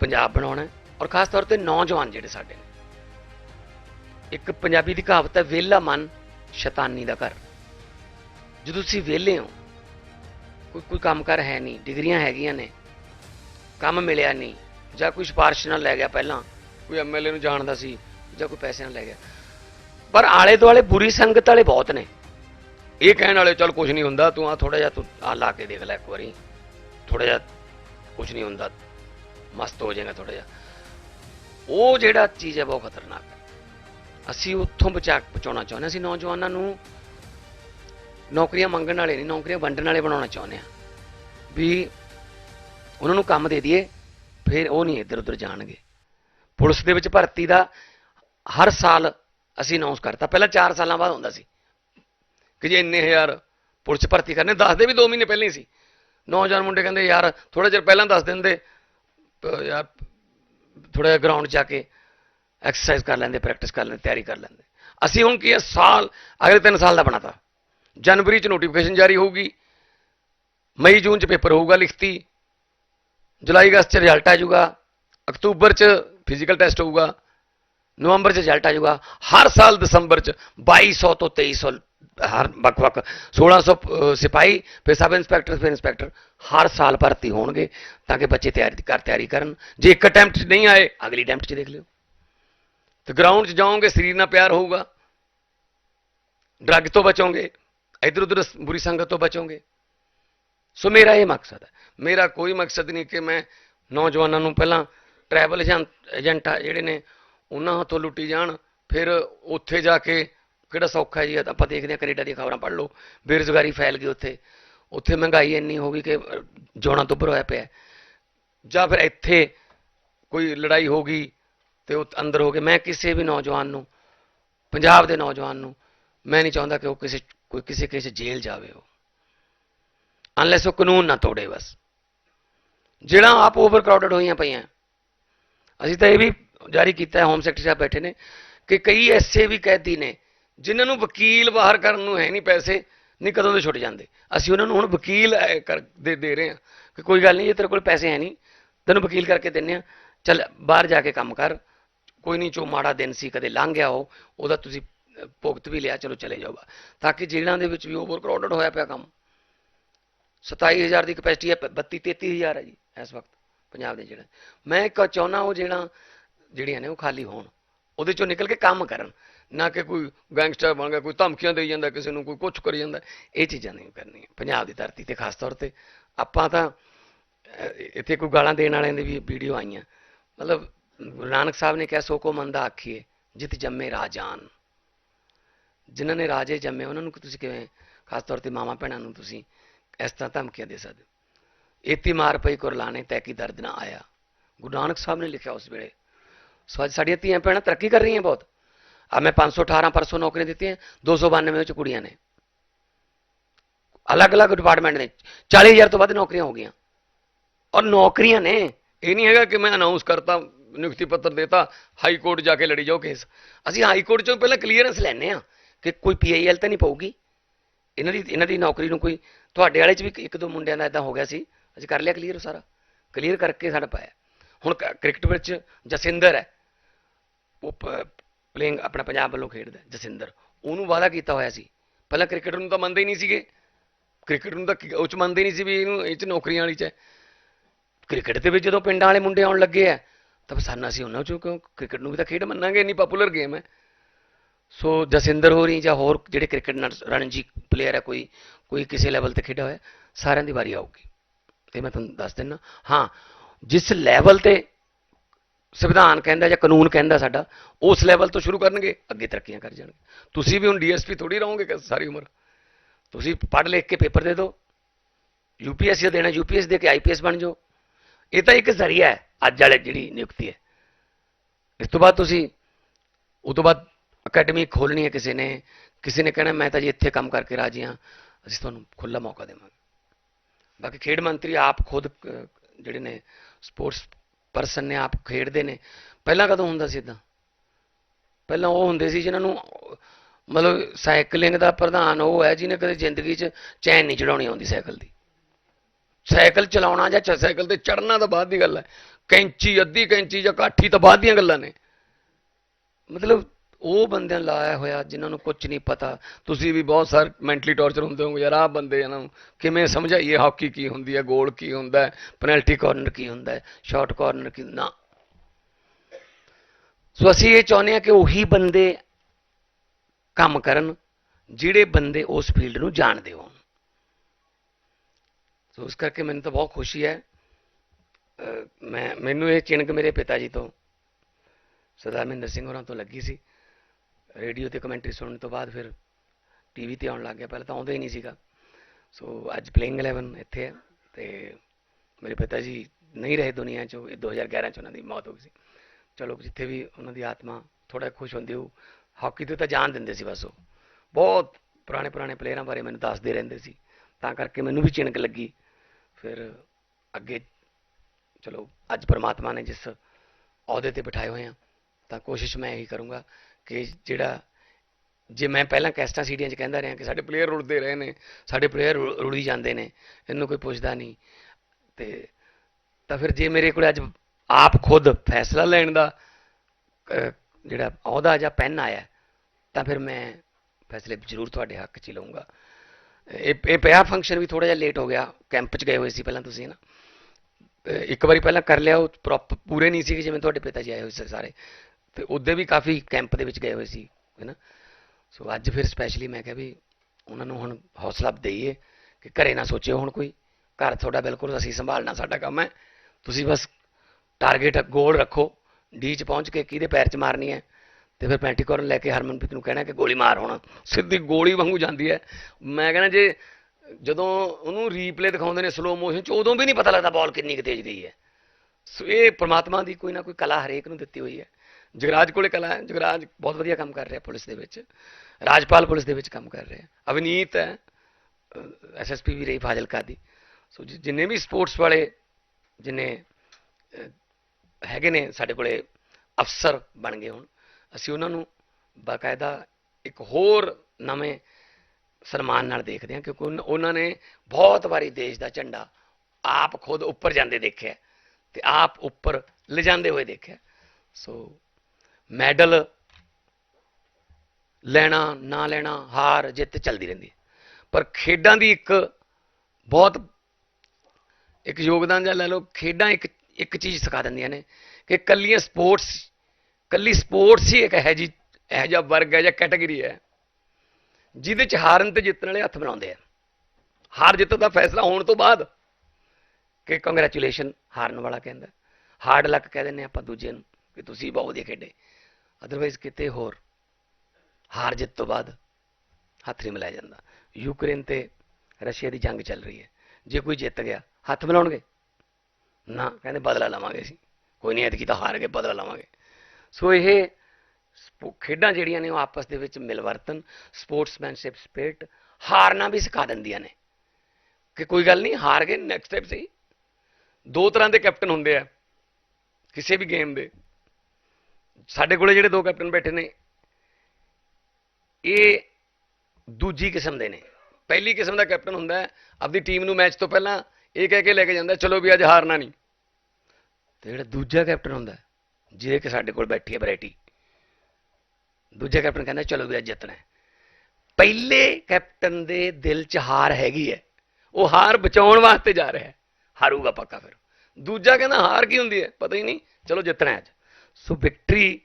ਪੰਜਾਬ ਬਣਾਉਣਾ ਔਰ ਖਾਸ ਤੌਰ ਤੇ ਨੌਜਵਾਨ ਜਿਹੜੇ ਸਾਡੇ ਨੇ। ਇੱਕ ਪੰਜਾਬੀ ਦੀ ਕਹਾਵਤ ਹੈ, ਵਿਹਲਾ ਮਨ ਸ਼ੈਤਾਨੀ ਦਾ ਘਰ। ਜਦੋਂ ਤੁਸੀਂ ਵਿਹਲੇ ਹੋ, ਕੋਈ ਕੋਈ ਕੰਮ ਕੰਮਕਾਰ ਹੈ ਨਹੀਂ, ਡਿਗਰੀਆਂ ਹੈਗੀਆਂ ਨੇ, ਕੰਮ ਮਿਲਿਆ ਨਹੀਂ, ਜਾਂ ਕੋਈ ਸਿਫਾਰਿਸ਼ ਨਾਲ ਲੈ ਗਿਆ ਪਹਿਲਾਂ, ਕੋਈ ਐਮਐਲਏ ਨੂੰ ਜਾਣਦਾ ਸੀ, ਜਾਂ ਕੋਈ ਪੈਸੇ ਨਾਲ ਲੈ ਗਿਆ। ਪਰ ਆਲੇ ਦੁਆਲੇ ਬੁਰੀ ਸੰਗਤ ਵਾਲੇ ਬਹੁਤ ਨੇ। ਇਹ ਕਹਿਣ ਵਾਲੇ, ਚੱਲ ਕੁਝ ਨਹੀਂ ਹੁੰਦਾ, ਤੂੰ ਆ ਥੋੜਾ ਜਿਹਾ, ਤੂੰ ਆ ਲਾ ਕੇ ਦੇਖ ਲੈ ਇੱਕ ਵਾਰੀ। ਥੋੜਾ ਜਿਹਾ ਕੁਝ ਨਹੀਂ ਹੁੰਦਾ। ਮਸਤ ਹੋ ਜਾਏਗਾ ਥੋੜਾ ਜਿਹਾ। ਉਹ ਜਿਹੜਾ ਚੀਜ਼ ਹੈ ਬਹੁਤ ਖਤਰਨਾਕ। ਹੈ ਅਸੀਂ ਉੱਥੋਂ ਬਚਾ ਬਚਾਉਣਾ ਚਾਹੁੰਦੇ ਹਾਂ। ਅਸੀਂ ਨੌਜਵਾਨਾਂ ਨੂੰ ਨੌਕਰੀਆਂ ਮੰਗਣ ਵਾਲੇ ਨਹੀਂ, ਨੌਕਰੀਆਂ ਵੰਡਣ ਵਾਲੇ ਬਣਾਉਣਾ ਚਾਹੁੰਦੇ ਆ ਵੀ ਉਹਨਾਂ ਨੂੰ ਕੰਮ ਦੇ ਦਈਏ, ਫਿਰ ਉਹ ਨਹੀਂ ਇੱਧਰ ਉੱਧਰ ਜਾਣਗੇ। ਪੁਲਿਸ ਦੇ ਵਿੱਚ ਭਰਤੀ ਦਾ ਹਰ ਸਾਲ ਅਸੀਂ ਅਨਾਉਂਸ ਕਰਤਾ। ਪਹਿਲਾਂ 4 ਸਾਲਾਂ ਬਾਅਦ ਹੁੰਦਾ ਸੀ ਕਿ ਜੇ ਇੰਨੇ ਹਜ਼ਾਰ ਪੁਲਿਸ 'ਚ ਭਰਤੀ ਕਰਨੇ ਦੱਸਦੇ ਵੀ 2 ਮਹੀਨੇ ਪਹਿਲਾਂ ਹੀ ਸੀ। ਨੌਜਵਾਨ ਮੁੰਡੇ ਕਹਿੰਦੇ, ਯਾਰ ਥੋੜਾ ਚਿਰ ਪਹਿਲਾਂ ਦੱਸ ਦਿੰਦੇ ਪ- ਥੋੜਾ ਜਿਹਾ ਗਰਾਊਂਡ ਜਾ ਕੇ ਐਕਸਰਸਾਈਜ਼ ਕਰ ਲੈਂਦੇ ਪ੍ਰੈਕਟਿਸ ਕਰ ਲੈਂਦੇ, ਤਿਆਰੀ ਕਰ ਲੈਂਦੇ। ਅਸੀਂ ਹੁਣ ਕੀ ਹੈ ਸਾਲ, ਅਗਲੇ 3 ਸਾਲ ਦਾ ਬਣਾਤਾ ਜਨਵਰੀ 'ਚ ਨੋਟੀਫਿਕੇਸ਼ਨ ਜਾਰੀ ਹੋਊਗੀ, ਮਈ, ਜੂਨ 'ਚ ਪੇਪਰ ਹੋਊਗਾ ਲਿਖਤੀ, ਜੁਲਾਈ, ਅਗਸਤ 'ਚ ਰਿਜ਼ਲਟ ਆ ਜਾਊਗਾ, ਅਕਤੂਬਰ 'ਚ ਫਿਜ਼ੀਕਲ ਟੈਸਟ ਹੋਊਗਾ, ਨਵੰਬਰ 'ਚ ਰਿਜ਼ਲਟ ਆ ਜਾਊਗਾ, ਹਰ ਸਾਲ ਦਸੰਬਰ 'ਚ 2200 ਤੋਂ 2300 ਹਰ ਵੱਖ-ਵੱਖ 1600 ਅਹ, ਸਿਪਾਹੀ ਫਿਰ ਸਬ ਇੰਸਪੈਕਟਰ ਫਿਰ ਇੰਸਪੈਕਟਰ ਹਰ ਸਾਲ ਭਰਤੀ ਹੋਣਗੇ ਤਾਂ ਕਿ ਬੱਚੇ ਤਿਆਰੀ ਕਰ ਤਿਆਰੀ ਕਰਨ। ਜੇ ਇੱਕ ਅਟੈਂਪਟ 'ਚ ਨਹੀਂ ਆਏ ਅਗਲੀ ਅਟੈਂਪਟ 'ਚ ਦੇਖ ਲਿਓ। ਤੇ ਗਰਾਊਂਡ 'ਚ ਜਾਓਗੇ ਸਰੀਰ ਨਾਲ ਪਿਆਰ ਹੋਊਗਾ। ਡਰੱਗ ਤੋਂ ਬਚੋਗੇ ਇਧਰ ਉਧਰ ਬੁਰੀ ਸੰਗਤ ਤੋਂ ਬਚੋਗੇ। ਸੋ ਮੇਰਾ ਇਹ ਮਕਸਦ ਹੈ। ਮੇਰਾ ਕੋਈ ਮਕਸਦ ਨਹੀਂ ਕਿ ਮੈਂ ਨੌਜਵਾਨਾਂ ਨੂੰ ਪਹਿਲਾਂ ਟਰੈਵਲ ਏਜੰਟ ਜਿਹੜੇ ਨੇ ਉਹਨਾਂ ਤੋਂ ਲੁੱਟੀ ਜਾਣ ਫਿਰ ਉੱਥੇ ਜਾ ਕੇ ਕਿਹੜਾ ਸੌਖਾ ਜੀ ਆਪਾਂ ਦੇਖਦੇ ਹਾਂ ਕੈਨੇਡਾ ਦੀਆਂ ਖਬਰਾਂ ਪੜ੍ਹ ਲਓ। ਬੇਰੁਜ਼ਗਾਰੀ ਫੈਲ ਗਈ ਉੱਥੇ। ਉੱਥੇ ਮਹਿੰਗਾਈ ਇੰਨੀ ਹੋ ਗਈ ਕਿ ਅਹ, ਤੋਂ ਦੁੱਭਰ ਪਿਆ ਜਾਂ ਫਿਰ ਇੱਥੇ ਕੋਈ ਲੜਾਈ ਹੋ ਗਈ ਤੇ ਉਹ ਅੰਦਰ ਹੋ ਕੇ ਮੈਂ ਕਿਸੇ ਵੀ ਨੌਜਵਾਨ ਨੂੰ ਪੰਜਾਬ ਦੇ ਨੌਜਵਾਨ ਨੂੰ ਮੈਂ ਨਹੀਂ ਚਾਹੁੰਦਾ ਕਿ ਉਹ ਕਿਸੇ ਕੋਈ ਕਿਸੇ ਕਿਸੇ ਜੇਲ੍ਹ ਜਾਵੇ ਉਹ। ਅਨਲੈਸ ਉਹ ਕਾਨੂੰਨ ਨਾ ਤੋੜੇ ਬਸ। ਜਿਹੜਾ ਆਪ ਓਵਰ ਕਰਾਊਡਡ ਹੋਈਆਂ ਪਈਆਂ। ਅਸੀਂ ਤਾਂ ਇਹ ਵੀ ਜਾਰੀ ਕੀਤਾ ਹੈ ਹੋਮ ਸੈਕਟਰੀ ਸਾਹਿਬ ਬੈਠੇ ਨੇ ਕਿ ਕਈ ਐਸੇ ਵੀ ਕੈਦੀ ਨੇ ਜਿਨ੍ਹਾਂ ਨੂੰ ਵਕੀਲ ਬਾਹਰ ਕਰਨ ਨੂੰ ਹੈ ਨਹੀਂ ਪੈਸੇ, ਨਹੀਂ ਕਦੋਂ ਦੇ ਛੁੱਟ ਜਾਂਦੇ। ਅਸੀਂ ਉਹਨਾਂ ਨੂੰ ਹੁਣ ਵਕੀਲ ਕਰ, ਦੇ ਦੇ ਰਹੇ ਹਾਂ ਕਿ ਕੋਈ ਗੱਲ ਨਹੀਂ, ਇਹ ਤੇਰੇ ਕੋਲ ਪੈਸੇ ਹੈ ਨਹੀਂ। ਤੈਨੂੰ ਵਕੀਲ ਕਰਕੇ ਦਿੰਨੇ ਆ ਚੱਲ, ਬਾਹਰ ਜਾ ਕੇ ਕੰਮ ਕਰ। ਕੋਈ ਨਹੀਂ, ਜੋ ਮਾੜਾ ਦਿਨ ਸੀ, ਕਦੇ ਲੰਘ ਗਿਆ ਉਹ, ਉਹਦਾ ਤੁਸੀਂ ਭੁਗਤ ਵੀ ਲਿਆ। ਚਲੋ, ਚਲੇ ਜਾਓ ਤਾਂ ਕਿ ਜੇਲ੍ਹਾਂ ਦੇ ਵਿੱਚ ਵੀ ਓਵਰ ਕਰਾਊਡਡ ਹੋਇਆ ਪਿਆ ਕੰਮ। 27000 ਦੀ ਕਪੈਸਿਟੀ ਹੈ 32 33000 ਹੈ ਜੀ, ਇਸ ਵਕਤ ਪੰਜਾਬ ਦੇ ਜਿਹੜਾ ਮੈਂ ਇੱਕ ਚਾਹੁੰਦਾ ਉਹ ਜਿਹੜਾ ਜਿਹੜੀਆਂ ਨੇ ਉਹ ਖਾਲੀ ਹੋਣ। ਉਹਦੇ ਚੋਂ ਨਿਕਲ ਕੇ ਕੰਮ ਕਰਨ। ਨਾ ਕਿ ਕੋਈ ਗੈਂਗਸਟਰ ਬਣ ਗਿਆ, ਕੋਈ ਧਮਕੀਆਂ ਦੇਈ ਜਾਂਦਾ, ਕਿਸੇ ਨੂੰ ਕੋਈ ਕੁਝ ਕਰੀ ਜਾਂਦਾ, ਇਹ ਚੀਜ਼ਾਂ ਨਹੀਂ ਕਰਨੀਆਂ। ਪੰਜਾਬ ਦੀ ਧਰਤੀ ਤੇ ਖਾਸ ਤੌਰ ਤੇ ਆਪਾਂ ਤਾਂ ਇੱਥੇ ਕੋਈ ਗਾਲਾਂ ਦੇਣ ਵਾਲਿਆਂ ਦੀ ਵੀ ਵੀਡੀਓ ਆਈਆਂ। ਮਤਲਬ ਗੁਰੂ ਨਾਨਕ ਸਾਹਿਬ ਨੇ ਕਿਹਾ, ਸੋ ਕੋ ਮੰਦਾ ਆਖੀਏ, ਜਿਤ ਜੰਮੇ ਰਾਜਾਨ। ਜਿਨ੍ਹਾਂ ਨੇ ਰਾਜੇ ਜੰਮੇ, ਉਹਨਾਂ ਨੂੰ ਤੁਸੀਂ ਕਿਵੇਂ, ਖਾਸ ਤੌਰ ਤੇ ਮਾਮਾ ਭੈਣਾਂ ਨੂੰ ਤੁਸੀਂ ਇਸ ਤਰ੍ਹਾਂ ਧਮਕੀਆਂ ਦੇ ਸਕਦੇ ਹੋ। ਏਤੀ ਮਾਰ ਪਈ ਕੁਰਲਾਣੇ, ਤੈ ਕੀ ਦਰਦ ਨਾ ਆਇਆ। ਗੁਰੂ ਨਾਨਕ ਸਾਹਿਬ ਨੇ ਲਿਖਿਆ ਉਸ ਵੇਲੇ, ਸੋ ਅੱਜ ਸਾਡੀਆਂ ਧੀਆਂ ਭੈਣਾਂ ਤਰੱਕੀ ਕਰ ਰਹੀਆਂ ਬਹੁਤ। ਆ ਮੈਂ 518 ਪਰਸੋਂ ਨੌਕਰੀਆਂ ਦਿੱਤੀਆਂ 292 ਵਿੱਚ ਕੁੜੀਆਂ ਨੇ ਅਲੱਗ-ਅਲੱਗ ਡਿਪਾਰਟਮੈਂਟ ਨੇ 40000 ਤੋਂ ਵੱਧ ਨੌਕਰੀਆਂ ਹੋ ਗਈਆਂ ਔਰ ਨੌਕਰੀਆਂ ਨੇ ਇਹ ਨਹੀਂ ਹੈਗਾ ਕਿ ਮੈਂ ਅਨਾਉਂਸ ਕਰਤਾ ਨਿਯੁਕਤੀ ਪੱਤਰ ਦੇਤਾ ਹਾਈ ਕੋਰਟ ਜਾ ਕੇ ਲੜੀ ਜਾਓ ਕੇਸ ਅਸੀਂ ਹਾਈ ਕੋਰਟ ਚੋਂ ਪਹਿਲਾਂ ਕਲੀਅਰੈਂਸ ਲੈਣੇ ਆ ਕਿ ਕੋਈ ਪੀਆਈਐਲ ਤਾਂ ਨਹੀਂ ਪਊਗੀ ਇਹਨਾਂ ਦੀ ਇਹਨਾਂ ਦੀ ਨੌਕਰੀ ਨੂੰ ਕੋਈ ਤੁਹਾਡੇ ਵਾਲੇ ਚ ਵੀ ਇੱਕ ਦੋ ਮੁੰਡਿਆਂ ਦਾ ਇਦਾਂ ਹੋ ਗਿਆ ਸੀ ਅਸੀਂ ਕਰ ਲਿਆ ਕਲੀਅਰ ਸਾਰਾ ਕਲੀਅਰ ਕਰਕੇ ਸਾਡਾ ਪਾਇਆ ਹੁਣ ਕ- ਕ੍ਰਿਕਟ ਵਿੱਚ ਜਸਿੰਦਰ ਹੈ ਉਹ ਪਲੇਇੰਗ ਆਪਣਾ ਪੰਜਾਬ ਵੱਲੋਂ ਖੇਡਦਾ ਜਸਿੰਦਰ। ਉਹਨੂੰ ਵਾਅਦਾ ਕੀਤਾ ਹੋਇਆ ਸੀ। ਪਹਿਲਾਂ ਕ੍ਰਿਕਟ ਨੂੰ ਤਾਂ ਮੰਨਦੇ ਹੀ ਨਹੀਂ ਸੀਗੇ। ਕ੍ਰਿਕਟ ਨੂੰ ਤਾਂ ਕੀ- ਉਹ ਚ ਮੰਨਦੇ ਨਹੀਂ ਸੀ ਵੀ ਇਹਨੂੰ, ਇਹ ਚ ਨੌਕਰੀਆਂ ਵਾਲੀ ਚ ਹੈ। ਕ੍ਰਿਕਟ ਦੇ ਵਿੱਚ ਜਦੋਂ ਪਿੰਡਾਂ ਵਾਲੇ ਮੁੰਡੇ ਆਉਣ ਲੱਗੇ ਆ, ਤਾਂ ਸਾਨਾ ਸੀ ਉਹਨਾਂ ਚੋਂ, ਕਿਉਂ? ਕ੍ਰਿਕਟ ਨੂੰ ਵੀ ਤਾਂ ਖੇਡ ਮੰਨਾਂਗੇ, ਇੰਨੀ ਪਪੂਲਰ ਗੇਮ ਹੈ। ਸੋ ਜਸਿੰਦਰ ਹੋਰੀ ਜਾਂ ਹੋਰ ਜਿਹੜੇ ਕ੍ਰਿਕਟ ਨਾਲ ਰਣਜੀ ਪਲੇਅਰ ਹੈ, ਕੋਈ ਕੋਈ ਕਿਸੇ ਲੈਵਲ ਤੇ ਖੇਡਿਆ ਹੋਇਆ, ਸਾਰਿਆਂ ਦੀ ਵਾਰੀ ਆਊਗੀ। ਤੇ ਮੈਂ ਤੁਹਾਨੂੰ ਦੱਸ ਦਿੰਦਾ ਹਾਂ, ਜਿਸ ਲੈਵਲ ਤੇ ਸੰਵਿਧਾਨ ਕਹਿੰਦਾ ਜਾਂ ਕਾਨੂੰਨ ਕਹਿੰਦਾ ਸਾਡਾ, ਉਸ ਲੈਵਲ ਤੋਂ ਸ਼ੁਰੂ ਕਰਨਗੇ, ਅੱਗੇ ਤਰੱਕੀਆਂ ਕਰ ਜਾਣਗੇ। ਤੁਸੀਂ ਵੀ ਹੁਣ ਡੀਐਸਪੀ ਥੋੜੀ ਰਹੋਗੇ ਸਾਰੀ ਉਮਰ? ਤੁਸੀਂ ਪੜ੍ਹ ਲਿਖ ਕੇ ਪੇਪਰ ਦੇ ਦਿਓ। ਯੂਪੀਐਸਸੀ ਦੇਣਾ ਯੂਪੀਐਸ ਦੇ ਕੇ ਆਈਪੀਐਸ ਬਣ ਜਾਓ। ਇਹ ਤਾਂ ਇੱਕ ਜ਼ਰੀਆ ਹੈ, ਅੱਜ ਵਾਲੇ ਜਿਹੜੀ ਨਿਯੁਕਤੀ ਹੈ। ਇਸ ਤੋਂ ਬਾਅਦ ਤੁਸੀਂ, ਉਹ ਤੋਂ ਬਾਅਦ ਅਕੈਡਮੀ ਖੋਲਣੀ ਹੈ ਕਿਸੇ ਨੇ ਕਿਸੇ ਨੇ ਕਹਿਣਾ, ਮੈਂ ਤਾਂ ਜੀ ਇੱਥੇ ਕੰਮ ਕਰਕੇ ਰਾਜੀ ਹਾਂ, ਅਸੀਂ ਤੁਹਾਨੂੰ ਖੁੱਲਾ ਮੌਕਾ ਦੇਵਾਂਗੇ। ਬਾਕੀ ਖੇਡ ਮੰਤਰੀ ਆਪ ਖੁਦ ਜਿਹੜੇ ਨੇ ਸਪੋਰਟਸ ਪਰਸਨ ਨੇ ਆਪ ਖੇਡਦੇ ਨੇ। ਪਹਿਲਾਂ ਕਦੋਂ ਹੁੰਦਾ ਸੀ ਇਦਾਂ ਪਹਿਲਾਂ ਉਹ ਹੁੰਦੇ ਸੀ ਜਿਨ੍ਹਾਂ ਨੂੰ, ਮਤਲਬ ਸਾਈਕਲਿੰਗ ਦਾ ਪ੍ਰਧਾਨ ਉਹ ਹੈ ਜਿਹਨੇ ਕਦੇ ਜ਼ਿੰਦਗੀ 'ਚ ਚੈਨ ਨਹੀਂ ਚੜਾਉਣੀ ਆਉਂਦੀ ਸਾਈਕਲ ਦੀ। ਸਾਈਕਲ ਚਲਾਉਣਾ ਜਾਂ ਸਾਈਕਲ ਤੇ ਚੜਨਾ ਤਾਂ ਬਾਅਦ ਦੀ ਗੱਲ ਹੈ। ਕੈਂਚੀ, ਅੱਧੀ ਕੈਂਚੀ ਜਾਂ ਕਾਠੀ ਤਾਂ ਬਾਅਦ ਦੀਆਂ ਗੱਲਾਂ ਨੇ। ਮਤਲਬ ਉਹ ਬੰਦਿਆਂ ਲਾਇਆ ਹੋਇਆ ਜਿਨ੍ਹਾਂ ਨੂੰ ਕੁਝ ਨਹੀਂ ਪਤਾ। ਤੁਸੀਂ ਵੀ ਬਹੁਤ ਸਾਰੇ ਮੈਂਟਲੀ ਟੌਰਚਰ ਹੁੰਦੇ ਹੋਗੇ ਯਾਰ ਆਹ ਬੰਦੇ ਇਹਨਾਂ ਨੂੰ, ਕਿਵੇਂ ਸਮਝਾਈਏ ਹਾਕੀ ਕੀ ਹੁੰਦੀ ਹੈ ਗੋਲ ਕੀ ਹੁੰਦਾ ਹੈ ਪੈਨਲਟੀ ਕਾਰਨਰ ਕੀ ਹੁੰਦਾ ਹੈ ਸ਼ਾਰਟ ਕਾਰਨਰ ਕੀ, ਨਾ। ਸੋ ਅਸੀਂ ਇਹ ਚਾਹੁੰਦੇ ਹਾਂ ਕਿ ਉਹੀ ਬੰਦੇ ਕੰਮ ਕਰਨ ਜਿਹੜੇ ਬੰਦੇ ਉਸ ਫੀਲਡ ਨੂੰ ਜਾਣਦੇ ਹੋਣ। ਸੋ ਇਸ ਕਰਕੇ ਮੈਨੂੰ ਤਾਂ ਬਹੁਤ ਖੁਸ਼ੀ ਹੈ, ਅਹ ਮੈਂ, ਮੈਨੂੰ ਇਹ ਚਿਣਕ ਮੇਰੇ ਪਿਤਾ ਜੀ ਤੋਂ, ਸਰਦਾਰ ਮਹਿੰਦਰ ਸਿੰਘ ਹੋਰਾਂ ਤੋਂ ਲੱਗੀ ਸੀ। ਰੇਡੀਓ ਤੇ ਕਮੈਂਟਰੀ ਸੁਣਨ ਤੋਂ ਬਾਅਦ ਫਿਰ ਟੀਵੀ ਤੇ ਆਉਣ ਲੱਗ ਗਿਆ। ਪਹਿਲਾਂ ਤਾਂ ਆਉਂਦਾ ਹੀ ਨਹੀਂ ਸੀਗਾ। ਸੋ ਅੱਜ ਪਲੇਇੰਗ 11 ਇੱਥੇ ਹੈ ਤੇ ਮੇਰੇ ਪਿਤਾ ਜੀ ਨਹੀਂ ਰਹੇ ਦੁਨੀਆ 'ਚ। ਉਹ 2011 'ਚ ਉਹਨਾਂ ਦੀ ਮੌਤ ਹੋ ਗਈ ਸੀ। ਚਲੋ, ਜਿੱਥੇ ਵੀ ਉਹਨਾਂ ਦੀ ਆਤਮਾ ਥੋੜਾ ਖੁਸ਼ ਹੁੰਦੀ ਹੋ ਹਾਕੀ ਤੇ ਤਾਂ ਜਾਣ ਦਿੰਦੇ ਸੀ ਬਸ ਉਹ। ਬਹੁਤ ਪੁਰਾਣੇ ਪੁਰਾਣੇ ਪਲੇਅਰਾਂ ਬਾਰੇ ਮੈਨੂੰ ਦੱਸਦੇ ਰਹਿੰਦੇ ਸੀ। ਤਾਂ ਕਰਕੇ ਮੈਨੂੰ ਵੀ ਚਿਣਕ ਲੱਗੀ। ਫਿਰ ਅੱਗੇ ਚਲੋ, ਅੱਜ ਪਰਮਾਤਮਾ ਨੇ ਜਿਸ ਅਹੁਦੇ ਤੇ ਬਿਠਾਏ ਹੋਏ ਆ, ਤਾਂ ਕੋਸ਼ਿਸ਼ ਮੈਂ ਇਹੀ ਕਰੂੰਗਾ ਕਿ ਜਿਹੜਾ ਜੇ ਮੈਂ ਪਹਿਲਾਂ ਕੈਸਟਾਂ ਸੀਡੀਆਂ 'ਚ ਕਹਿੰਦਾ ਰਿਹਾ ਕਿ ਸਾਡੇ ਪਲੇਅਰ ਰੁੜਦੇ ਰਹੇ ਨੇ, ਸਾਡੇ ਪਲੇਅਰ ਰੁੜੀ ਜਾਂਦੇ ਨੇ, ਇਹਨੂੰ ਕੋਈ ਪੁੱਛਦਾ ਨਹੀਂ। ਤੇ ਤਾਂ ਫਿਰ ਜੇ ਮੇਰੇ ਕੋਲ ਅੱਜ ਆਪ ਖੁਦ ਫੈਸਲਾ ਲੈਣ ਦਾ ਜਿਹੜਾ ਅਹੁਦਾ ਜਾਂ ਪੈਨ ਆਇਆ, ਤਾਂ ਫਿਰ ਮੈਂ ਫੈਸਲੇ ਜ਼ਰੂਰ ਤੁਹਾਡੇ ਹੱਕ 'ਚ ਹੀ ਲਵਾਂਗਾ ਇਹ ਇਹ ਪਿਆ ਫੰਕਸ਼ਨ ਵੀ ਥੋੜਾ ਜਿਹਾ ਲੇਟ ਹੋ ਗਿਆ ਕੈਂਪ 'ਚ ਗਏ ਹੋਏ ਸੀ ਪਹਿਲਾਂ ਤੁਸੀਂ ਨਾ? ਇੱਕ ਵਾਰੀ ਪਹਿਲਾਂ ਕਰ ਲਿਆ, ਉਹ ਪ੍ਰੋਪਰ ਪੂਰੇ ਨਹੀਂ ਸੀ ਜਿਵੇਂ ਤੁਹਾਡੇ ਪਿਤਾ ਜੀ ਆਏ ਹੋਏ ਸੀ ਸਾਰੇ। ਤੇ ਉਹਦੇ ਵੀ ਕਾਫੀ ਕੈਂਪ ਦੇ ਵਿੱਚ ਗਏ ਹੋਏ ਸੀ, ਹੈਨਾ? ਸੋ ਅੱਜ ਫਿਰ ਸਪੈਸ਼ਲੀ ਮੈਂ ਕਿਹਾ ਵੀ ਉਹਨਾਂ ਨੂੰ ਹੁਣ ਹੌਸਲਾ ਦੇਈਏ ਕਿ ਘਰੇ ਨਾ ਸੋਚਿਓ ਹੁਣ ਕੋਈ। ਘਰ ਤੁਹਾਡਾ ਬਿਲਕੁਲ ਅਸੀਂ ਸੰਭਾਲਣਾ, ਸਾਡਾ ਕੰਮ ਹੈ। ਤੁਸੀਂ ਬਸ ਟਾਰਗੇਟ ਗੋਲ ਰੱਖੋ ਡੀ ਚ ਪਹੁੰਚ ਕੇ ਕਿਹਦੇ ਪੈਰ ਚ ਮਾਰਨੀ ਹੈ। ਤੇ ਫਿਰ ਪੈਂਟੀਕੋਰਨ ਲੈ ਕੇ ਹਰਮਨਪ੍ਰੀਤ ਨੂੰ ਕਹਿਣਾ ਕਿ ਗੋਲੀ ਮਾਰ ਹੁਣ। ਸਿੱਧੀ ਗੋਲੀ ਵਾਂਗੂ ਜਾਂਦੀ ਹੈ। ਮੈਂ ਕਹਿੰਦਾ ਜੇ ਜਦੋਂ ਉਹਨੂੰ ਰੀਪਲੇ ਦਿਖਾਉਂਦੇ ਨੇ ਸਲੋ ਮੋਸ਼ਨ ਚ, ਉਦੋਂ ਵੀ ਨਹੀਂ ਪਤਾ ਲੱਗਦਾ ਬਾਲ ਕਿੰਨੀ ਕੁ ਤੇਜ਼ ਗਈ ਹੈ। ਸੋ ਇਹ ਪ੍ਰਮਾਤਮਾ ਦੀ ਕੋਈ ਨਾ ਕੋਈ ਕਲਾ ਹਰੇਕ ਨੂੰ ਦਿੱਤੀ ਹੋਈ ਹੈ। ਜਗਰਾਜ ਕੋਲੇ ਕਲਾ ਹੈ, ਜਗਰਾਜ ਬਹੁਤ ਵਧੀਆ ਕੰਮ ਕਰ ਰਿਹਾ ਪੁਲਿਸ ਦੇ ਵਿੱਚ। ਰਾਜਪਾਲ ਪੁਲਿਸ ਦੇ ਵਿੱਚ ਕੰਮ ਕਰ ਰਿਹਾ ਅਵਨੀਤ ਹੈ ਐਸਐਸਪੀ ਵੀ ਰਹੀ ਫਾਜ਼ਿਲਕਾ ਦੀ। ਸੋ ਜਿੰਨੇ ਵੀ ਸਪੋਰਟਸ ਵਾਲੇ, ਜਿੰਨੇ ਹੈਗੇ ਨੇ ਸਾਡੇ ਕੋਲੇ, ਅਫਸਰ ਬਣ ਗਏ ਹੁਣ, ਅਸੀਂ ਉਹਨਾਂ ਨੂੰ ਬਾਕਾਇਦਾ ਇੱਕ ਹੋਰ ਨਵੇਂ ਸਨਮਾਨ ਨਾਲ ਦੇਖਦੇ ਹਾਂ, ਕਿਉਂਕਿ ਉਨ- ਉਹਨਾਂ ਨੇ ਬਹੁਤ ਵਾਰੀ ਦੇਸ਼ ਦਾ ਝੰਡਾ ਆਪ ਖੁਦ ਉੱਪਰ ਜਾਂਦੇ ਦੇਖਿਆ ਤੇ ਆਪ ਉੱਪਰ ਲਿਜਾਂਦੇ ਹੋਏ ਦੇਖਿਆ ਸੋ ਮੈਡਲ ਲੈਣਾ, ਨਾ ਲੈਣਾ, ਹਾਰ ਜਿੱਤ ਚੱਲਦੀ ਰਹਿੰਦੀ ਪਰ ਖੇਡਾਂ ਦੀ ਇੱਕ ਬਹੁਤ ਇੱਕ ਯੋਗਦਾਨ ਜਾਂ ਲੈ ਲਓ, ਖੇਡਾਂ ਇੱਕ ਇੱਕ ਚੀਜ਼ ਸਿਖਾ ਦਿੰਦੀਆਂ ਨੇ ਕਿ ਕੱਲੀਆਂ ਸਪੋਰਟਸ ਕੱਲੀ ਸਪੋਰਟਸ ਹੀ ਇੱਕ ਹੈ ਜੀ ਇਹ ਜਿਹਾ ਵਰਗ ਹੈ ਜਾਂ ਕੈਟਾਗਰੀ ਹੈ ਜਿਹਦੇ ਚ ਹਾਰਨ ਤੇ ਜਿੱਤਣ ਵਾਲੇ ਹੱਥ ਬਣਾਉਂਦੇ ਆ। ਹਾਰ ਜਿੱਤ ਦਾ ਫੈਸਲਾ ਹੋਣ ਤੋਂ ਬਾਅਦ ਕਿ ਕੰਗ੍ਰੈਚੁਲੇਸ਼ਨ ਹਾਰਨ ਵਾਲਾ ਕਹਿੰਦਾ। ਹਾਰਡ ਲੱਕ ਕਹਿ ਦਿੰਦੇ ਆਪਾਂ ਦੂਜੇ ਨੂੰ ਕਿ ਤੁਸੀਂ ਬਹੁਤ ਵਧੀਆ ਖੇਡੇ। ਅਦਰਵਾਈਜ਼ ਕਿਤੇ ਹੋਰ ਹਾਰ ਜਿੱਤ ਤੋਂ ਬਾਅਦ ਹੱਥ ਨਹੀਂ ਮਿਲਾਇਆ ਜਾਂਦਾ। ਯੂਕਰੇਨ ਤੇ ਰਸ਼ੀਆ ਦੀ ਜੰਗ ਚੱਲ ਰਹੀ ਹੈ। ਜੇ ਕੋਈ ਜਿੱਤ ਗਿਆ, ਹੱਥ ਮਿਲਾਉਣਗੇ? ਨਾ, ਕਹਿੰਦੇ ਬਦਲਾ ਲਵਾਂਗੇ ਅਸੀਂ। ਕੋਈ ਨਹੀਂ, ਐਤਕੀ ਤਾਂ ਹਾਰ ਗਏ ਬਦਲਾ ਲਵਾਂਗੇ। ਸੋ ਇਹ ਖੇਡਾਂ ਜਿਹੜੀਆਂ ਨੇ ਉਹ ਆਪਸ ਦੇ ਵਿੱਚ ਮਿਲਵਰਤਨ ਸਪੋਰਟਸਮੈਨਸ਼ਿਪ ਸਪਿਰਿਟ ਹਾਰਨਾ ਵੀ ਸਿਖਾ ਦਿੰਦੀਆਂ ਨੇ। ਕਿ ਕੋਈ ਗੱਲ ਨਹੀਂ, ਹਾਰ ਗਏ ਨੈਕਸਟ ਸਟੈਪ ਸਹੀ। ਦੋ ਤਰ੍ਹਾਂ ਦੇ ਕੈਪਟਨ ਹੁੰਦੇ ਆ, ਕਿਸੇ ਵੀ ਗੇਮ ਦੇ। ਸਾਡੇ ਕੋਲੇ ਜਿਹੜੇ ਦੋ ਕੈਪਟਨ ਬੈਠੇ ਨੇ, ਇਹ ਦੂਜੀ ਕਿਸਮ ਦੇ ਨੇ। ਪਹਿਲੀ ਕਿਸਮ ਦਾ ਕੈਪਟਨ ਹੁੰਦਾ ਹੈ, ਆਪਦੀ ਟੀਮ ਨੂੰ ਮੈਚ ਤੋਂ ਪਹਿਲਾਂ ਇਹ ਕਹਿ ਕੇ ਲੈ ਕੇ ਜਾਂਦਾ ਚਲੋ ਵੀ ਅੱਜ ਹਾਰਨਾ ਨਹੀਂ। ਤੇ ਜਿਹੜਾ ਦੂਜਾ ਕੈਪਟਨ ਹੁੰਦਾ ਜਿਹਦੇ ਕਿ ਸਾਡੇ ਕੋਲ ਬੈਠੀ ਹੈ ਵੈਰਾਈਟੀ ਦੂਜਾ ਕੈਪਟਨ ਕਹਿੰਦਾ, ਚਲੋ ਵੀ ਅੱਜ ਜਿੱਤਣਾ ਪਹਿਲੇ ਕੈਪਟਨ ਦੇ ਦਿਲ 'ਚ ਹਾਰ ਹੈਗੀ ਹੈ। ਉਹ ਹਾਰ ਬਚਾਉਣ ਵਾਸਤੇ ਜਾ ਰਿਹਾ ਹੈ। ਹਾਰੂਗਾ ਪੱਕਾ ਫਿਰ। ਦੂਜਾ ਕਹਿੰਦਾ, ਹਾਰ ਕੀ ਹੁੰਦੀ ਹੈ? ਪਤਾ ਹੀ ਨਹੀਂ। ਚਲੋ ਜਿੱਤਣਾ ਅੱਜ। ਸੋ ਵਿਕਟਰੀ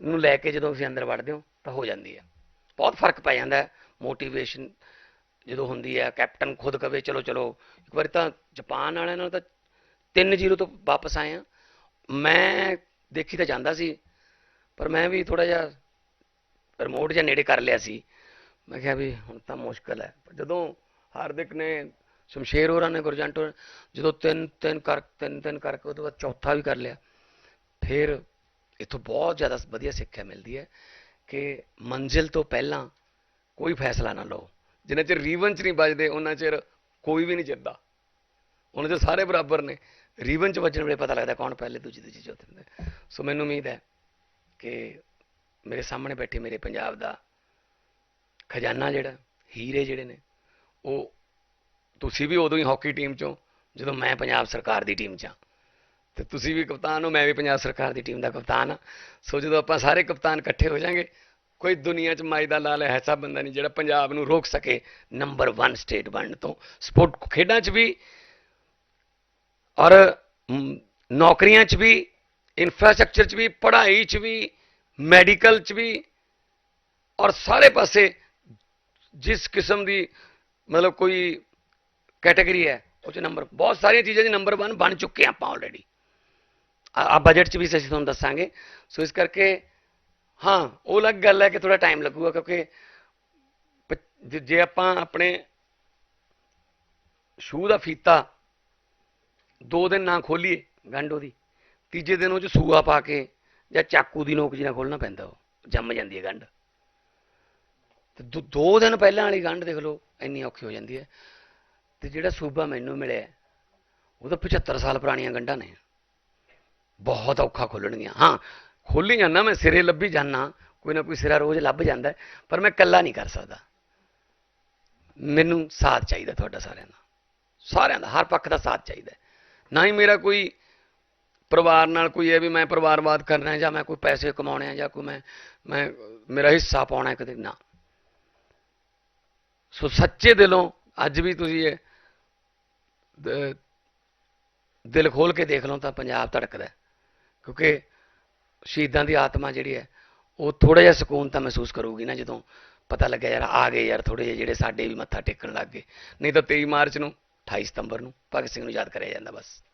ਨੂੰ ਲੈ ਕੇ ਜਦੋਂ ਤੁਸੀਂ ਅੰਦਰ ਵੜਦੇ ਹੋ, ਤਾਂ ਹੋ ਜਾਂਦੀ ਹੈ। ਬਹੁਤ ਫ਼ਰਕ ਪੈ ਜਾਂਦਾ ਹੈ। ਮੋਟੀਵੇਸ਼ਨ ਜਦੋਂ ਹੁੰਦੀ ਹੈ ਕੈਪਟਨ ਖੁਦ ਕਵੇ, ਚਲੋ ਚਲੋ, ਇੱਕ ਵਾਰੀ ਤਾਂ ਜਾਪਾਨ ਵਾਲਿਆਂ ਨਾਲ ਤਾਂ 3-0 ਤੋਂ ਵਾਪਸ ਆਏ ਆ ਮੈਂ ਦੇਖੀ ਤਾਂ ਜਾਂਦਾ ਸੀ, ਪਰ ਮੈਂ ਵੀ ਥੋੜਾ ਜਿਹਾ ਰਿਮੋਟ ਜਾਂ ਨੇੜੇ ਕਰ ਲਿਆ ਸੀ। ਮੈਂ ਕਿਹਾ ਵੀ ਹੁਣ ਤਾਂ ਮੁਸ਼ਕਲ ਹੈ। ਪਰ ਜਦੋਂ ਹਾਰਦਿਕ ਨੇ, ਸ਼ਮਸ਼ੇਰ ਹੋਰਾਂ ਨੇ, ਗੁਰਜੰਟ ਹੋਰਾਂ ਜਦੋਂ ਤਿੰਨ ਤਿੰਨ ਕਰ ਤਿੰਨ ਤਿੰਨ ਕਰਕੇ ਉਹਦੇ ਬਾਅਦ ਚੌਥਾ ਵੀ ਕਰ ਲਿਆ, ਫਿਰ ਇੱਥੋਂ ਬਹੁਤ ਜ਼ਿਆਦਾ ਵਧੀਆ ਸਿੱਖਿਆ ਮਿਲਦੀ ਹੈ ਕਿ ਮੰਜ਼ਿਲ ਤੋਂ ਪਹਿਲਾਂ ਕੋਈ ਫੈਸਲਾ ਨਾ ਲਓ। ਜਿੰਨਾ ਚਿਰ ਰੀਵਨ ਚ ਨਹੀਂ ਵੱਜਦੇ ਉਹਨਾਂ ਚਿਰ ਕੋਈ ਵੀ ਨਹੀਂ ਜਿੱਤਦਾ। ਉਹਨਾਂ ਚਿਰ ਸਾਰੇ ਬਰਾਬਰ ਨੇ। ਰੀਵਨ ਚ ਵੱਜਣ ਵੇਲੇ ਪਤਾ ਲੱਗਦਾ ਕੌਣ ਪਹਿਲੇ, ਦੂਜੀ ਦੂਜੀ ਚੌਥੇ ਹੁੰਦੇ ਸੋ ਮੈਨੂੰ ਉਮੀਦ ਹੈ ਕਿ ਮੇਰੇ ਸਾਹਮਣੇ ਬੈਠੇ ਮੇਰੇ ਪੰਜਾਬ ਦਾ ਖਜ਼ਾਨਾ ਜਿਹੜਾ, ਹੀਰੇ ਜਿਹੜੇ ਨੇ, ਉਹ ਤੁਸੀਂ ਵੀ ਉਦੋਂ ਹੀ ਹਾਕੀ ਟੀਮ ਚੋਂ, ਜਦੋਂ ਮੈਂ ਪੰਜਾਬ ਸਰਕਾਰ ਦੀ ਟੀਮ 'ਚ ਹਾਂ। ਤੇ ਤੁਸੀਂ ਵੀ ਕਪਤਾਨ ਹੋ, ਮੈਂ ਵੀ ਪੰਜਾਬ ਸਰਕਾਰ ਦੀ ਟੀਮ ਦਾ ਕਪਤਾਨ ਹਾਂ। ਸੋ ਜਦੋਂ ਆਪਾਂ ਸਾਰੇ ਕਪਤਾਨ ਇਕੱਠੇ ਹੋ ਜਾਾਂਗੇ, ਕੋਈ ਦੁਨੀਆ 'ਚ ਮਾਈ ਦਾ ਲਾਲ ਐਸਾ ਬੰਦਾ ਨਹੀਂ ਜਿਹੜਾ ਪੰਜਾਬ ਨੂੰ ਰੋਕ ਸਕੇ ਨੰਬਰ 1 ਸਟੇਟ ਬਣਨ ਤੋਂ। ਸਪੋਰਟ ਖੇਡਾਂ 'ਚ ਵੀ ਔਰ ਨੌਕਰੀਆਂ 'ਚ ਵੀ ਇਨਫਰਾਸਟ੍ਰਕਚਰ 'ਚ ਵੀ, ਪੜ੍ਹਾਈ 'ਚ ਵੀ ਮੈਡੀਕਲ 'ਚ ਵੀ ਔਰ ਸਾਰੇ ਪਾਸੇ ਜਿਸ ਕਿਸਮ ਦੀ ਮਤਲਬ ਕੋਈ ਕੈਟਾਗਰੀ ਹੈ, ਉਹ 'ਚ ਨੰਬਰ ਬਹੁਤ ਸਾਰੀਆਂ ਚੀਜ਼ਾਂ 'ਚ ਨੰਬਰ 1 ਬਣ ਚੁੱਕੇ ਹਾਂ ਆਪਾਂ ਆਲਰੇਡੀ ਆ ਬਜਟ 'ਚ ਵੀ ਅਸੀਂ ਤੁਹਾਨੂੰ ਦੱਸਾਂਗੇ। ਸੋ ਇਸ ਕਰਕੇ, ਹਾਂ, ਉਹ ਅਲੱਗ ਗੱਲ ਹੈ ਕਿ ਥੋੜਾ ਟਾਈਮ ਲੱਗੂਗਾ ਕਿਉਂਕਿ ਪ- ਜੇ- ਆਪਾਂ ਆਪਣੇ ਸ਼ੂ ਦਾ ਫੀਤਾ ਦੋ ਦਿਨ ਨਾ ਖੋਲੀਏ ਗੰਢੋ ਦੀ ਤੀਜੇ ਦਿਨ ਉਹ ਚ ਸੂਆ ਪਾ ਕੇ ਜਾਂ ਚਾਕੂ ਦੀ ਨੋਕ ਜੀ ਨਾਲ ਖੋਲਣਾ ਪੈਂਦਾ ਉਹ, ਜੰਮ ਜਾਂਦੀ ਹੈ ਗੰਢ। ਤੇ ਦੋ- ਦੋ ਦਿਨ ਪਹਿਲਾਂ ਵਾਲੀ ਗੰਢ ਦੇਖ ਲਓ, ਇੰਨੀ ਔਖੀ ਹੋ ਜਾਂਦੀ ਹੈ। ਤੇ ਜਿਹੜਾ ਸੂਬਾ ਮੈਨੂੰ ਮਿਲਿਆ, ਉਹ ਤਾਂ 75 ਸਾਲ ਪੁਰਾਣੀਆਂ ਗੰਢਾਂ ਨੇ। ਬਹੁਤ ਔਖਾ ਖੋਲਣਗੀਆਂ। ਹਾਂ ਖੋਲੀ ਜਾਂਦਾ ਮੈਂ ਸਿਰੇ ਲੱਭੀ ਜਾਂਦਾ, ਕੋਈ ਨਾ ਕੋਈ ਸਿਰਾ ਰੋਜ਼ ਲੱਭ ਜਾਂਦਾ, ਪਰ ਮੈਂ ਇਕੱਲਾ ਨਹੀਂ ਕਰ ਸਕਦਾ। ਮੈਨੂੰ ਸਾਥ ਚਾਹੀਦਾ ਤੁਹਾਡਾ ਸਾਰਿਆਂ ਦਾ। ਸਾਰਿਆਂ ਦਾ, ਹਰ ਪੱਖ ਦਾ ਸਾਥ ਚਾਹੀਦਾ। ਨਾ ਹੀ ਮੇਰਾ ਕੋਈ ਪਰਿਵਾਰ ਨਾਲ ਕੋਈ ਇਹ ਵੀ ਮੈਂ ਪਰਿਵਾਰਵਾਦ ਕਰਨਾ ਹੈ ਜਾਂ ਮੈਂ ਕੋਈ ਪੈਸੇ ਕਮਾਉਣੇ ਆ ਜਾਂ ਕੋਈ ਮੈਂ ਮੈਂ, ਮੇਰਾ ਹਿੱਸਾ ਪਾਉਣਾ ਹੈ ਕਦੇ ਨਾ। ਸੋ ਸੱਚੇ ਦਿਲੋਂ ਅੱਜ ਵੀ ਤੁਸੀਂ ਇਹ ਦਿਲ ਖੋਲ ਕੇ ਦੇਖ ਲਓ ਤਾਂ ਪੰਜਾਬ ਧੜਕਦਾ ਕਿਉਂਕਿ ਸ਼ਹੀਦਾਂ ਦੀ ਆਤਮਾ ਜਿਹੜੀ ਹੈ, ਉਹ ਥੋੜਾ ਜਿਹਾ ਸਕੂਨ ਤਾਂ ਮਹਿਸੂਸ ਕਰੂਗੀ ਨਾ ਜਦੋਂ ਪਤਾ ਲੱਗਿਆ ਯਾਰ ਆ ਗਏ ਯਾਰ ਥੋੜੇ ਜਿਹੇ ਜਿਹੜੇ ਸਾਡੇ ਵੀ ਮੱਥਾ ਟੇਕਣ ਲੱਗ ਗਏ। ਨਹੀਂ ਤਾਂ 23 ਮਾਰਚ ਨੂੰ 28 ਸਤੰਬਰ ਨੂੰ ਭਗਤ ਸਿੰਘ ਨੂੰ ਯਾਦ ਕਰਿਆ ਜਾਂਦਾ ਬਸ।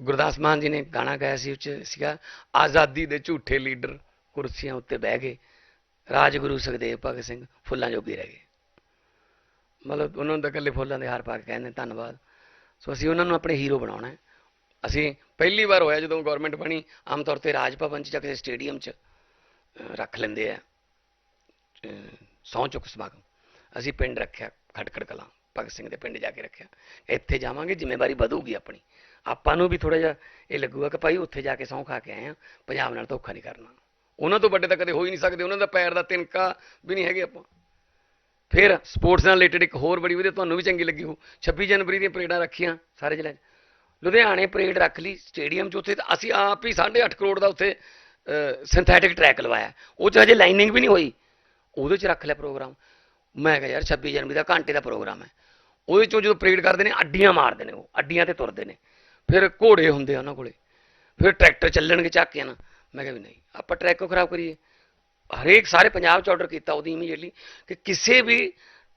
ਗੁਰਦਾਸ ਮਾਨ ਜੀ ਨੇ ਗਾਣਾ ਗਾਇਆ ਸੀ ਉੱਚ ਸੀਗਾ, ਆਜ਼ਾਦੀ ਦੇ ਝੂਠੇ ਲੀਡਰ ਕੁਰਸੀਆਂ ਉੱਤੇ ਬਹਿ ਗਏ, ਰਾਜਗੁਰੂ ਸੁਖਦੇਵ ਭਗਤ ਸਿੰਘ ਫੁੱਲਾਂ ਜੋਗੇ ਰਹਿ ਗਏ। ਮਤਲਬ ਉਹਨਾਂ ਨੂੰ ਤਾਂ ਇਕੱਲੇ ਫੁੱਲਾਂ ਦੇ ਹਾਰ ਪਾ ਕੇ ਕਹਿੰਦੇ ਧੰਨਵਾਦ। ਸੋ ਅਸੀਂ ਉਹਨਾਂ ਨੂੰ ਆਪਣੇ ਹੀਰੋ ਬਣਾਉਣਾ ਹੈ। ਅਸੀਂ ਪਹਿਲੀ ਵਾਰ ਹੋਇਆ ਜਦੋਂ ਗਵਰਨਮੈਂਟ ਬਣੀ, ਆਮ ਤੌਰ ਤੇ ਰਾਜ ਭਵਨ 'ਚ ਜਾਂ ਕਿਸੇ ਸਟੇਡੀਅਮ 'ਚ ਰੱਖ ਲੈਂਦੇ ਆ ਸਹੁੰ ਚੁੱਕ ਸਮਾਗਮ। ਅਸੀਂ ਪਿੰਡ ਰੱਖਿਆ, ਖਟਕੜ ਕਲਾਂ, ਭਗਤ ਸਿੰਘ ਦੇ ਪਿੰਡ ਜਾ ਕੇ ਰੱਖਿਆ। ਇੱਥੇ ਜਾਵਾਂਗੇ, ਜ਼ਿੰਮੇਵਾਰੀ ਵਧੂਗੀ ਆਪਣੀ। ਆਪਾਂ ਨੂੰ ਵੀ ਥੋੜਾ ਜਿਹਾ ਇਹ ਲੱਗੂਗਾ ਕਿ ਭਾਈ ਉੱਥੇ ਜਾ ਕੇ ਸਹੁੰ ਖਾ ਕੇ ਆਏ ਆ, ਪੰਜਾਬ ਨਾਲ ਧੋਖਾ ਨਹੀਂ ਕਰਨਾ। ਉਹਨਾਂ ਤੋਂ ਵੱਡੇ ਤਾਂ ਕਦੇ ਹੋ ਹੀ ਨਹੀਂ ਸਕਦੇ, ਉਹਨਾਂ ਦਾ ਪੈਰ ਦਾ ਤਿਨਕਾ ਵੀ ਨਹੀਂ ਹੈਗੇ ਆਪਾਂ। ਫਿਰ ਸਪੋਰਟਸ ਨਾਲ ਰਿਲੇਟਡ ਇੱਕ ਹੋਰ ਬੜੀ ਵਧੀਆ, ਤੁਹਾਨੂੰ ਵੀ ਚੰਗੀ ਲੱਗੀ ਹੋ 26 ਜਨਵਰੀ ਦੀਆਂ ਪਰੇਡਾਂ ਰੱਖੀਆਂ ਸਾਰੇ ਜ਼ਿਲ੍ਹਿਆਂ 'ਚ। ਲੁਧਿਆਣੇ ਪਰੇਡ ਰੱਖ ਲਈ ਸਟੇਡੀਅਮ 'ਚ ਉੱਥੇ ਤਾਂ ਅਸੀਂ ਆਪ ਹੀ 8.5 ਕਰੋੜ ਦਾ ਉੱਥੇ ਸਿੰਥੈਟਿਕ ਟਰੈਕ ਲਵਾਇਆ। ਉਹ 'ਚ ਹਜੇ ਲਾਈਨਿੰਗ ਵੀ ਨਹੀਂ ਹੋਈ। ਉਹਦੇ 'ਚ ਰੱਖ ਲਿਆ ਪ੍ਰੋਗਰਾਮ ਮੈਂ ਕਿਹਾ ਯਾਰ 26 ਜਨਵਰੀ ਦਾ ਘੰਟੇ ਦਾ ਪ੍ਰੋਗਰਾਮ ਹੈ। ਉਹਦੇ 'ਚੋਂ ਜਦੋਂ ਪਰੇਡ ਕਰਦੇ ਨੇ, ਅੱਡੀਆਂ ਮਾਰਦੇ ਨੇ ਉਹ, ਅੱਡੀਆਂ ਤੇ ਤੁਰਦੇ ਨੇ। ਫਿਰ ਘੋੜੇ ਹੁੰਦੇ ਆ ਉਹਨਾਂ ਕੋਲੇ। ਫਿਰ ਟਰੈਕਟਰ ਚੱਲਣਗੇ ਝਾਕਿਆਂ ਨਾਲ। ਮੈਂ ਕਿਹਾ ਵੀ ਨਹੀਂ, ਆਪਾਂ ਟਰੈਕ ਕਿਉਂ ਖਰਾਬ ਕਰੀਏ? ਹਰੇਕ ਸਾਰੇ ਪੰਜਾਬ 'ਚ ਆਰਡਰ ਕੀਤਾ ਉਹਦੀ ਇਮੀਡੀਏਟਲੀ ਕਿ ਕਿਸੇ ਵੀ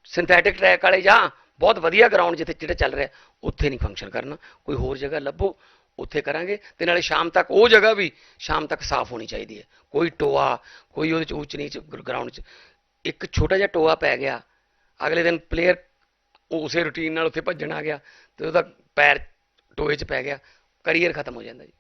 ਸਿੰਥੈਟਿਕ ਟਰੈਕ ਵਾਲੇ ਜਾਂ ਬਹੁਤ ਵਧੀਆ ਗਰਾਊਂਡ ਜਿੱਥੇ ਜਿਹੜਾ ਚੱਲ ਰਿਹਾ, ਉੱਥੇ ਨਹੀਂ ਫੰਕਸ਼ਨ ਕਰਨਾ। ਕੋਈ ਹੋਰ ਜਗ੍ਹਾ ਲੱਭੋ, ਉੱਥੇ ਕਰਾਂਗੇ। ਤੇ ਨਾਲੇ ਸ਼ਾਮ ਤੱਕ ਉਹ ਜਗ੍ਹਾ ਵੀ ਸ਼ਾਮ ਤੱਕ ਸਾਫ਼ ਹੋਣੀ ਚਾਹੀਦੀ ਹੈ। ਕੋਈ ਟੋਆ, ਕੋਈ ਉਹਦੇ ਚ ਉੱਚ ਨੀਚ ਗਰਾਊਂਡ 'ਚ। ਇੱਕ ਛੋਟਾ ਜਿਹਾ ਟੋਆ ਪੈ ਗਿਆ। ਅਗਲੇ ਦਿਨ ਪਲੇਅਰ ਉਸੇ ਰੁਟੀਨ ਨਾਲ ਉੱਥੇ ਭੱਜਣ ਆ ਗਿਆ ਤੇ ਉਹਦਾ ਪੈਰ ਟੋਏ 'ਚ ਪੈ ਗਿਆ। ਕਰੀਅਰ ਖਤਮ ਹੋ ਜਾਂਦਾ ਜੀ।